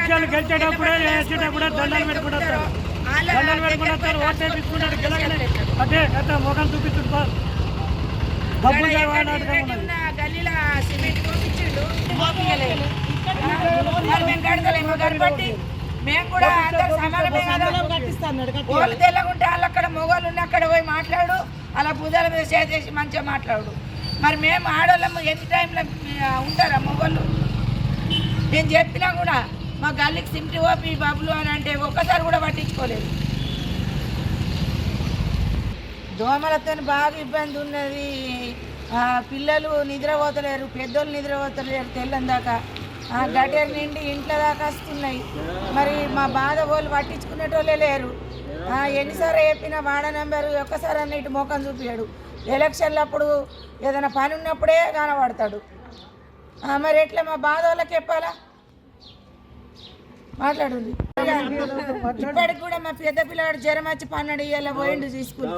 గెలిచేటప్పుడే వేసేటప్పుడే దండాలు పెట్టుకుంటూ వస్తారు. దండాలు పెట్టుకుంటూ వస్తారు ఓట్లు వేపించుకుంటాడు గెలగలే అంటే ఎంత ముఖం. డబ్బులు మేము కడతలేము కాబట్టి మేము కూడా అందరూ సమానమే కదా ఓళ్ళు తెల్లగుంటే వాళ్ళు అక్కడ మొగోళ్ళు ఉండి అక్కడ పోయి మాట్లాడు. అలా భుజాల మీద చేసేసి మంచిగా మాట్లాడు. మరి మేము ఆడవాళ్ళము ఎన్ని టైంలో ఉంటారా మొగోళ్ళు? నేను చెప్పినా కూడా మా గల్లీకి సిమ్టి ఓపి బాబులు అని అంటే ఒక్కసారి కూడా పట్టించుకోలేదు. దోమలతో బాగా ఇబ్బంది ఉన్నది. పిల్లలు నిద్రపోతలేరు పెద్దోళ్ళు నిద్రపోతలేరు తెల్లని దాకా. గటేరు నిండి ఇంట్లో దాకా వస్తున్నాయి. మరి మా బాధ వాళ్ళు పట్టించుకునేటోళ్ళే లేరు. ఎన్నిసార్లు చెప్పినా వాడ నెంబరు ఒక్కసారి అన్న ఇటు చూపించాడు ఎలక్షన్లప్పుడు ఏదైనా పని ఉన్నప్పుడే కనబడతాడు. మరి ఎట్లా మా బాధ వాళ్ళకి చెప్పాలా? మాట్లాడుంది ఇప్పటికి కూడా మా పెద్ద పిల్లవాడు జ్వరం వచ్చి పన్నెండు ఇయ్యాల పోయిండు తీసుకుని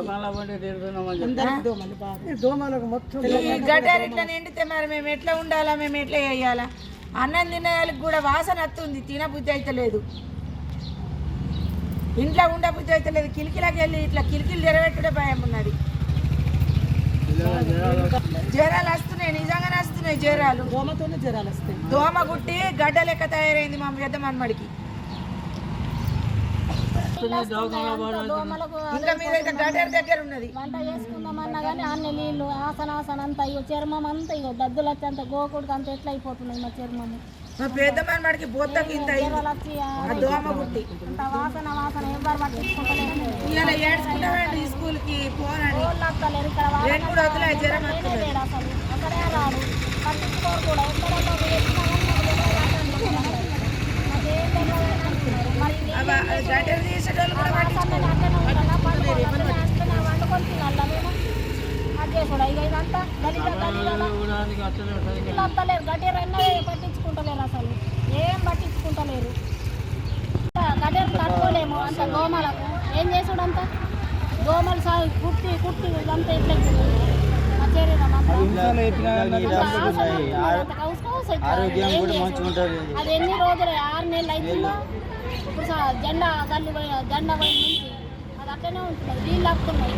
ఈ గటార్ ఇట్లా నిండితే మరి మేము ఎట్లా ఉండాలా మేము ఎట్లా చేయాలా? అన్నం తినే వాళ్ళకి కూడా వాసన వస్తుంది తినబుద్ధి అయితే లేదు. ఇంట్లో ఉండబుద్ధి అయితే లేదు కిలికిలకి వెళ్ళి ఇట్లా కిలికిలు జరగట్టుడే భయం ఉన్నది. జ్వరాలు వస్తున్నాయి నిజంగానే వస్తున్నాయి జ్వరాలు. దోమతోనే జ్వరాలు వస్తాయి. దోమ గుట్టి గడ్డ లెక్క తయారైంది మా పెద్ద మనమడికి ఇంకా మీదైతే గడ్డర్ దగ్గర ఉన్నది. వంట చేసుకుందామన్నా కానీ అన్ని నీళ్ళు ఆసన ఆసన అంతా ఇగో చర్మం అంతా ఇగో దద్దులు వచ్చి అంత గోకుడికి అంత ఎట్లా అయిపోతున్నాయి మా చర్మము. మా పెద్ద మనమడికి బొత్తకి ఇంత అయింది. జ్వరాలు వచ్చి ఆ దోమ గుట్టి. అంత వాసన వాసన ఎవరు ఏడ్చుకుంటామండి స్కూల్కి ఇక్కడ జ్వరం వస్తుంది లేడు అసలు రాడు పట్టించుకోరు కూడా ఎక్కడెక్కడ వేసినా కానీ మాకు తెలియదు మాకేం తెలియదు అంటున్నారు మరి ఇది గడ్డర్ తీసేటోళ్ళు కూడా వాసనని అట్లనే ఉండాలా పండుకోవాలి అట్లనే అట్లనే వండుకొని తినాలా మేము అది చేసుడా ఇక ఇదంతా గలీజా గలీజాలా వీళ్ళు వస్తలేరు గడ్డీరు అన్నీ పట్టించుకుంటలేరు అసలు. ఏం పట్టించుకుంటలేరు. గడ్డీరు తట్టుకోలేము అంత దోమలకు. ఏం చేసుడు అంత? దోమలు సాగు కుట్టి కుట్టి ఇదంతా ఎట్లా మా శరీరం అంతా? అది ఎన్ని రోజులు? ఆరు నెలలు. జెండా ఇప్పుడు జెండా పోయి జెండా నుంచి అది అట్లనే ఉంటుంది వీళ్ళు వస్తున్నాయి